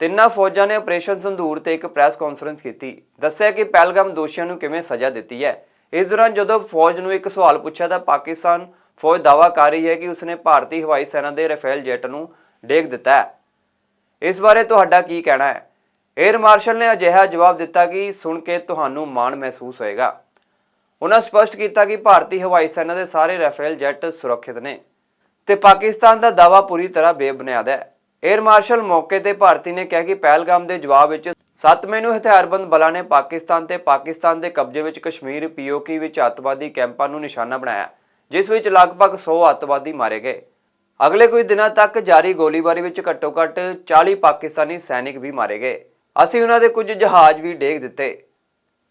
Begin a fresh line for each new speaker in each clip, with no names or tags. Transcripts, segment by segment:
ਤਿੰਨਾਂ ਫੌਜਾਂ ਨੇ ਆਪਰੇਸ਼ਨ ਸੰਧੂਰ ਤੇ ਇੱਕ ਪ੍ਰੈਸ ਕਾਨਫਰੰਸ ਕੀਤੀ। ਦੱਸਿਆ ਕਿ ਪਹਿਲਗਾਮ ਦੋਸ਼ੀਆਂ ਨੂੰ ਕਿਵੇਂ ਸਜ਼ਾ ਦਿੱਤੀ ਹੈ। ਇਸ ਦੌਰਾਨ ਜਦੋਂ ਫੌਜ ਨੂੰ ਇੱਕ ਸਵਾਲ ਪੁੱਛਿਆ ਤਾਂ ਪਾਕਿਸਤਾਨ ਫੌਜ ਦਾਅਵਾ ਕਰ ਰਹੀ ਹੈ ਕਿ ਉਸਨੇ ਭਾਰਤੀ ਹਵਾਈ ਸੈਨਾ ਦੇ ਰਾਫੇਲ ਜੈਟ ਨੂੰ ਡੇਗ ਦਿੱਤਾ ਹੈ। ਇਸ ਬਾਰੇ ਤੁਹਾਡਾ ਕੀ ਕਹਿਣਾ ਹੈ? 에ਅਰ ਮਾਰਸ਼ਲ ਨੇ ਅਜਿਹਾ ਜਵਾਬ ਦਿੱਤਾ ਕਿ ਸੁਣ ਕੇ ਤੁਹਾਨੂੰ ਮਾਣ ਮਹਿਸੂਸ ਹੋਏਗਾ। ਉਹਨਾਂ ਸਪਸ਼ਟ ਕੀਤਾ ਕਿ ਭਾਰਤੀ ਹਵਾਈ ਸੈਨਾ ਦੇ ਸਾਰੇ ਰਾਫੇਲ ਜੈਟ ਸੁਰੱਖਿਅਤ ਨੇ ਤੇ ਪਾਕਿਸਤਾਨ ਦਾ ਦਾਅਵਾ ਪੂਰੀ ਤਰ੍ਹਾਂ ਬੇਬੁਨਿਆਦ ਹੈ। 에ਅਰ ਮਾਰਸ਼ਲ ਮੌਕੇ ਤੇ ਭਾਰਤੀ ਨੇ ਕਿਹਾ ਕਿ ਪਹਿਲਗਾਮ ਦੇ ਜਵਾਬ ਵਿੱਚ 7 ਮਈ ਨੂੰ ਹਥਿਆਰਬੰਦ ਬਲਾਂ ਨੇ ਪਾਕਿਸਤਾਨ ਤੇ ਪਾਕਿਸਤਾਨ ਦੇ ਕਬਜ਼ੇ ਵਿੱਚ ਕਸ਼ਮੀਰ ਪੀਓਕੇ ਵਿੱਚ ਅੱਤਵਾਦੀ ਕੈਂਪਾਂ ਨੂੰ ਨਿਸ਼ਾਨਾ ਬਣਾਇਆ, ਜਿਸ ਵਿੱਚ ਲਗਭਗ 100 ਅੱਤਵਾਦੀ ਮਾਰੇ ਗਏ। ਅਗਲੇ ਕੁਝ ਦਿਨਾਂ ਤੱਕ ਜਾਰੀ ਗੋਲੀਬਾਰੀ ਵਿੱਚ ਘੱਟੋ-ਘੱਟ 40 ਪਾਕਿਸਤਾਨੀ ਸੈਨਿਕ ਵੀ ਮਾਰੇ ਗਏ। ਅਸੀਂ ਉਹਨਾਂ ਦੇ ਕੁਝ ਜਹਾਜ਼ ਵੀ ਡੇਗ ਦਿੱਤੇ।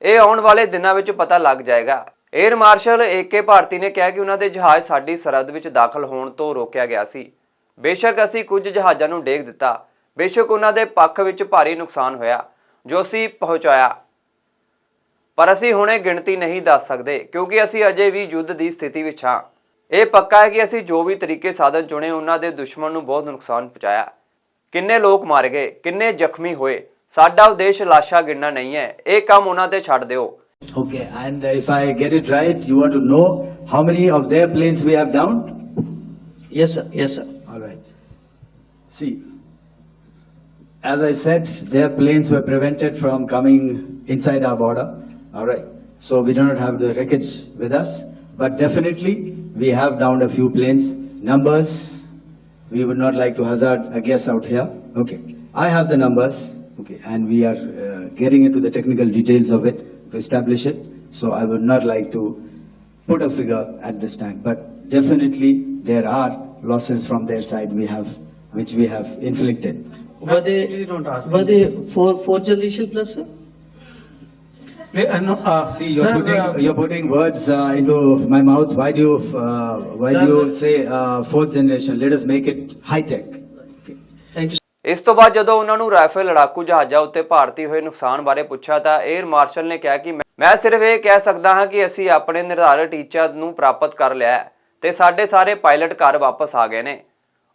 ਇਹ ਆਉਣ ਵਾਲੇ ਦਿਨਾਂ ਵਿੱਚ ਪਤਾ ਲੱਗ ਜਾਏਗਾ। 에ਅਰ ਮਾਰਸ਼ਲ ਏਕੇ ਭਾਰਤੀ ਨੇ ਕਿਹਾ ਕਿ ਉਹਨਾਂ ਦੇ ਜਹਾਜ਼ ਸਾਡੀ ਸਰਹੱਦ ਵਿੱਚ ਦਾਖਲ ਹੋਣ ਤੋਂ ਰੋਕਿਆ ਗਿਆ ਸੀ। ਬੇਸ਼ੱਕ ਅਸੀਂ ਕੁਝ ਜਹਾਜ਼ਾਂ ਨੂੰ ਡੇਗ ਦਿੱਤਾ ਬੇਸ਼ੱਕ ਉਹਨਾਂ ਦੇ ਪੱਖ ਵਿੱਚ ਭਾਰੀ ਨੁਕਸਾਨ ਹੋਇਆ ਜੋ ਅਸੀਂ ਪਹੁੰਚਾਇਆ ਪਰ ਅਸੀਂ ਹੁਣੇ ਗਿਣਤੀ ਨਹੀਂ ਦੱਸ ਸਕਦੇ ਕਿਉਂਕਿ ਅਸੀਂ ਅਜੇ ਵੀ ਯੁੱਧ ਦੀ ਸਥਿਤੀ ਵਿੱਚ ਹਾਂ ਇਹ ਪੱਕਾ ਹੈ ਕਿ ਅਸੀਂ ਜੋ ਵੀ ਤਰੀਕੇ ਸਾਧਨ ਚੁਣੇ ਉਹਨਾਂ ਦੇ ਦੁਸ਼ਮਣ ਨੂੰ ਬਹੁਤ ਨੁਕਸਾਨ ਪਹੁੰਚਾਇਆ ਕਿੰਨੇ ਲੋਕ ਮਾਰੇ ਗਏ ਕਿੰਨੇ ਜ਼ਖਮੀ ਹੋਏ ਸਾਡਾ ਉਦੇਸ਼ ਲਾਸ਼ਾਂ ਗਿਣਨਾ ਨਹੀਂ ਹੈ ਇਹ ਕੰਮ ਉਹਨਾਂ ਤੇ ਛੱਡ ਦਿਓ
Okay, and if I get it right, you want to know how many of their planes we have downed?
Yes, sir. Yes, sir.
See, as I said, their planes were prevented from coming inside our border. All right. So we do not have the wreckage with us, but definitely we have downed a few planes. Numbers, we would not like to hazard a guess out here. Okay. I have the numbers. Okay. And we are uh, getting into the technical details of it to establish it. So I would not like to put a figure at this time, but definitely there are losses from their side we have, which we have inflicted.
Were they, were they four, four generation plus, sir?
Uh, no, uh,
See, you're
sir,
putting,
uh,
you're putting words uh, into my mouth. Why do you, uh, why do you
Sir,
say uh, fourth generation? Let us make it high tech.
Thank you.
ਇਸ ਤੋਂ ਬਾਅਦ ਜਦੋਂ ਉਹਨਾਂ ਨੂੰ rifle ਲੜਾਕੂ ਜਹਾਜ਼ਾਂ ਉੱਤੇ ਭਾਰਤੀ ਹੋਏ ਨੁਕਸਾਨ ਬਾਰੇ ਪੁੱਛਿਆ ਤਾਂ 에ਅਰ ਮਾਰਸ਼ਲ ਨੇ ਕਿਹਾ ਕਿ ਮੈਂ- ਸਿਰਫ ਇਹ ਕਹਿ ਸਕਦਾ ਹਾਂ ਕਿ ਅਸੀਂ ਆਪਣੇ ਨਿਰਧਾਰਿਤ ਟੀਚਾ ਨੂੰ ਪ੍ਰਾਪਤ ਕਰ ਲਿਆ ਤੇ ਸਾਡੇ ਸਾਰੇ ਪਾਇਲਟ ਘਰ ਵਾਪਸ ਆ ਗਏ ਨੇ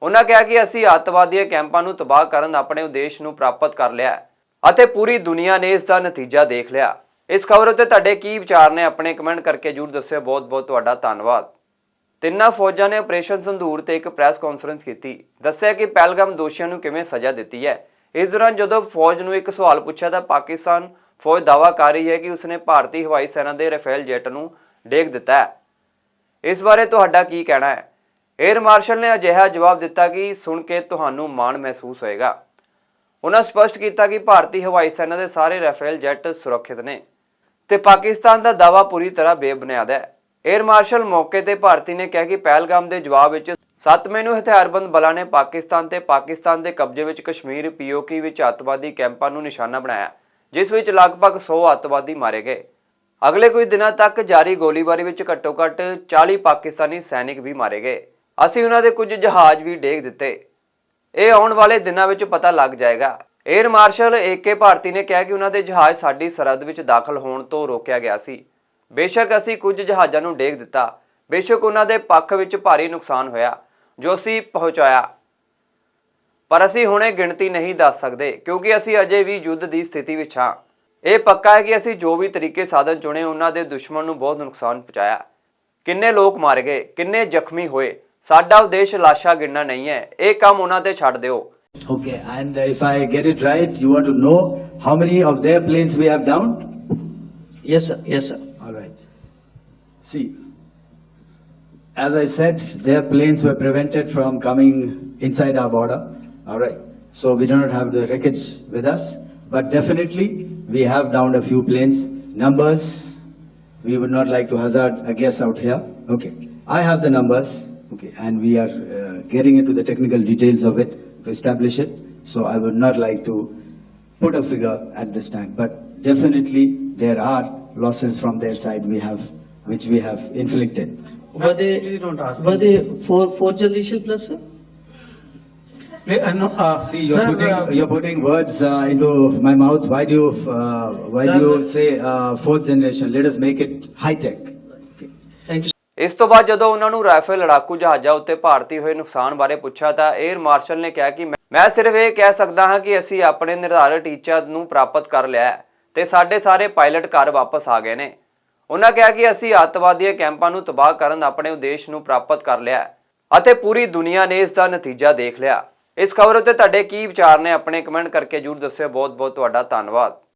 ਉਹਨਾਂ ਕਿਹਾ ਕਿ ਅਸੀਂ ਅੱਤਵਾਦੀਆਂ ਕੈਂਪਾਂ ਨੂੰ ਤਬਾਹ ਕਰਨ ਆਪਣੇ ਉਦੇਸ਼ ਨੂੰ ਪ੍ਰਾਪਤ ਕਰ ਲਿਆ ਅਤੇ ਪੂਰੀ ਦੁਨੀਆ ਨੇ ਇਸ ਦਾ ਨਤੀਜਾ ਦੇਖ ਲਿਆ ਇਸ ਖਬਰ ਉੱਤੇ ਤੁਹਾਡੇ ਕੀ ਵਿਚਾਰ ਨੇ ਆਪਣੇ ਕਮੈਂਟ ਕਰਕੇ ਜਰੂਰ ਦੱਸਿਓ। ਬਹੁਤ ਬਹੁਤ ਤੁਹਾਡਾ ਧੰਨਵਾਦ। ਤਿੰਨਾਂ ਫੌਜਾਂ ਨੇ ਆਪਰੇਸ਼ਨ ਸੰਧੂਰ ਤੇ ਇੱਕ ਪ੍ਰੈਸ ਕਾਨਫਰੰਸ ਕੀਤੀ। ਦੱਸਿਆ ਕਿ ਪਹਿਲਗਾਮ ਦੋਸ਼ੀਆਂ ਨੂੰ ਕਿਵੇਂ ਸਜ਼ਾ ਦਿੱਤੀ ਹੈ। ਇਸ ਦੌਰਾਨ ਜਦੋਂ ਫੌਜ ਨੂੰ ਇੱਕ ਸਵਾਲ ਪੁੱਛਿਆ ਤਾਂ ਪਾਕਿਸਤਾਨ ਫੌਜ ਦਾਅਵਾ ਕਰ ਰਹੀ ਹੈ ਕਿ ਉਸਨੇ ਭਾਰਤੀ ਹਵਾਈ ਸੈਨਾ ਦੇ ਰਾਫੇਲ ਜੈਟ ਨੂੰ ਡੇਗ ਦਿੱਤਾ ਹੈ। ਇਸ ਬਾਰੇ ਤੁਹਾਡਾ ਕੀ ਕਹਿਣਾ ਹੈ? 에ਅਰ ਮਾਰਸ਼ਲ ਨੇ ਅਜਿਹਾ ਜਵਾਬ ਦਿੱਤਾ ਕਿ ਸੁਣ ਕੇ ਤੁਹਾਨੂੰ ਮਾਣ ਮਹਿਸੂਸ ਹੋਏਗਾ। ਉਹਨਾਂ ਸਪਸ਼ਟ ਕੀਤਾ ਕਿ ਭਾਰਤੀ ਹਵਾਈ ਸੈਨਾ ਦੇ ਸਾਰੇ ਰਾਫੇਲ ਜੈਟ ਸੁਰੱਖਿਅਤ ਨੇ ਤੇ ਪਾਕਿਸਤਾਨ ਦਾ ਦਾਅਵਾ ਪੂਰੀ ਤਰ੍ਹਾਂ ਬੇਬੁਨਿਆਦ ਹੈ। 에ਅਰ ਮਾਰਸ਼ਲ ਮੌਕੇ ਤੇ ਭਾਰਤੀ ਨੇ ਕਿਹਾ ਕਿ ਪਹਿਲਗਾਮ ਦੇ ਜਵਾਬ ਵਿੱਚ 7 ਮਈ ਨੂੰ ਹਥਿਆਰਬੰਦ ਬਲਾਂ ਨੇ ਪਾਕਿਸਤਾਨ ਤੇ ਪਾਕਿਸਤਾਨ ਦੇ ਕਬਜ਼ੇ ਵਿੱਚ ਕਸ਼ਮੀਰ ਪੀਓਕੇ ਵਿੱਚ ਅੱਤਵਾਦੀ ਕੈਂਪਾਂ ਨੂੰ ਨਿਸ਼ਾਨਾ ਬਣਾਇਆ, ਜਿਸ ਵਿੱਚ ਲਗਭਗ 100 ਅੱਤਵਾਦੀ ਮਾਰੇ ਗਏ। ਅਗਲੇ ਕੁਝ ਦਿਨਾਂ ਤੱਕ ਜਾਰੀ ਗੋਲੀਬਾਰੀ ਵਿੱਚ ਘੱਟੋ-ਘੱਟ 40 ਪਾਕਿਸਤਾਨੀ ਸੈਨਿਕ ਵੀ ਮਾਰੇ ਗਏ। ਅਸੀਂ ਉਹਨਾਂ ਦੇ ਕੁਝ ਜਹਾਜ਼ ਵੀ ਡੇਗ ਦਿੱਤੇ। ਇਹ ਆਉਣ ਵਾਲੇ ਦਿਨਾਂ ਵਿੱਚ ਪਤਾ ਲੱਗ ਜਾਏਗਾ। 에ਅਰ ਮਾਰਸ਼ਲ ਏਕੇ ਭਾਰਤੀ ਨੇ ਕਿਹਾ ਕਿ ਉਹਨਾਂ ਦੇ ਜਹਾਜ਼ ਸਾਡੀ ਸਰਹੱਦ ਵਿੱਚ ਦਾਖਲ ਹੋਣ ਤੋਂ ਰੋਕਿਆ ਗਿਆ ਸੀ। ਬੇਸ਼ੱਕ ਅਸੀਂ ਕੁਝ ਜਹਾਜ਼ਾਂ ਨੂੰ ਡੇਗ ਦਿੱਤਾ। ਬੇਸ਼ੱਕ ਉਹਨਾਂ ਦੇ ਪੱਖ ਵਿੱਚ ਭਾਰੀ ਨੁਕਸਾਨ ਹੋਇਆ, ਜੋ ਅਸੀਂ ਪਹੁੰਚਾਇਆ। ਪਰ ਅਸੀਂ ਹੁਣੇ ਗਿਣਤੀ ਨਹੀਂ ਦੱਸ ਸਕਦੇ, ਕਿਉਂਕਿ ਅਸੀਂ ਅਜੇ ਵੀ ਯੁੱਧ ਦੀ ਸਥਿਤੀ ਵਿੱਚ ਹਾਂ। ਇਹ ਪੱਕਾ ਹੈ ਕਿ ਅਸੀਂ ਜੋ ਵੀ ਤਰੀਕੇ ਸਾਧਨ ਚੁਣੇ, ਉਹਨਾਂ ਦੇ ਦੁਸ਼ਮਣ ਨੂੰ ਬਹੁਤ ਨੁਕਸਾਨ ਪਹੁੰਚਾਇਆ। ਕਿੰਨੇ ਲੋਕ ਮਾਰੇ ਗਏ, ਕਿੰਨੇ ਜ਼ਖਮੀ ਹੋਏ ਸਾਡਾ ਉਦੇਸ਼ ਲਾਸ਼ਾਂ ਗਿਣਨਾ ਨਹੀਂ ਹੈ ਇਹ ਕੰਮ ਉਹਨਾਂ ਤੇ ਛੱਡ ਦਿਓ
Okay, and if I get it right, you want to know how many of their planes we have downed?
Yes, sir. Yes, sir.
All right. See, as I said, their planes were prevented from coming inside our border. All right. So we do not have the wreckage with us, but definitely we have downed a few planes. Numbers, we would not like to hazard a guess out here. Okay. I have the numbers. Okay. And we are uh, getting into the technical details of it to establish it. So I would not like to put a figure at this time, but definitely there are losses from their side we have, which we have inflicted.
Were they, were they four, four generation plus, sir?
wait, uh, uh,
See, you're
sir,
putting,
uh,
you're putting words uh, into my mouth. Why do you, uh, why do you say uh, fourth generation? Let us make it high tech.
ਇਸ ਤੋਂ ਬਾਅਦ ਜਦੋਂ ਉਹਨਾਂ ਨੂੰ rifle ਲੜਾਕੂ ਜਹਾਜ਼ਾਂ ਉੱਤੇ ਭਾਰਤੀ ਹੋਏ ਨੁਕਸਾਨ ਬਾਰੇ ਪੁੱਛਿਆ ਤਾਂ 에ਅਰ ਮਾਰਸ਼ਲ ਨੇ ਕਿਹਾ ਕਿ ਮੈਂ- ਮੈਂ ਸਿਰਫ ਇਹ ਕਹਿ ਸਕਦਾ ਹਾਂ ਕਿ ਅਸੀਂ ਆਪਣੇ ਨਿਰਧਾਰਿਤ ਟੀਚਾ ਨੂੰ ਪ੍ਰਾਪਤ ਕਰ ਲਿਆ ਹੈ ਤੇ ਸਾਡੇ ਸਾਰੇ ਪਾਇਲਟ ਘਰ ਵਾਪਸ ਆ ਗਏ ਨੇ। ਉਹਨਾਂ ਕਿਹਾ ਕਿ ਅਸੀਂ ਅੱਤਵਾਦੀਆਂ ਕੈਂਪਾਂ ਨੂੰ ਤਬਾਹ ਕਰਨ ਆਪਣੇ ਉਦੇਸ਼ ਨੂੰ ਪ੍ਰਾਪਤ ਕਰ ਲਿਆ ਅਤੇ ਪੂਰੀ ਦੁਨੀਆ ਨੇ ਇਸ ਦਾ ਨਤੀਜਾ ਦੇਖ ਲਿਆ। ਇਸ ਖਬਰ ਉੱਤੇ ਤੁਹਾਡੇ ਕੀ ਵਿਚਾਰ ਨੇ, ਆਪਣੇ ਕਮੈਂਟ ਕਰਕੇ ਜਰੂਰ ਦੱਸਿਓ। ਬਹੁਤ ਬਹੁਤ ਤੁਹਾਡਾ ਧੰਨਵਾਦ।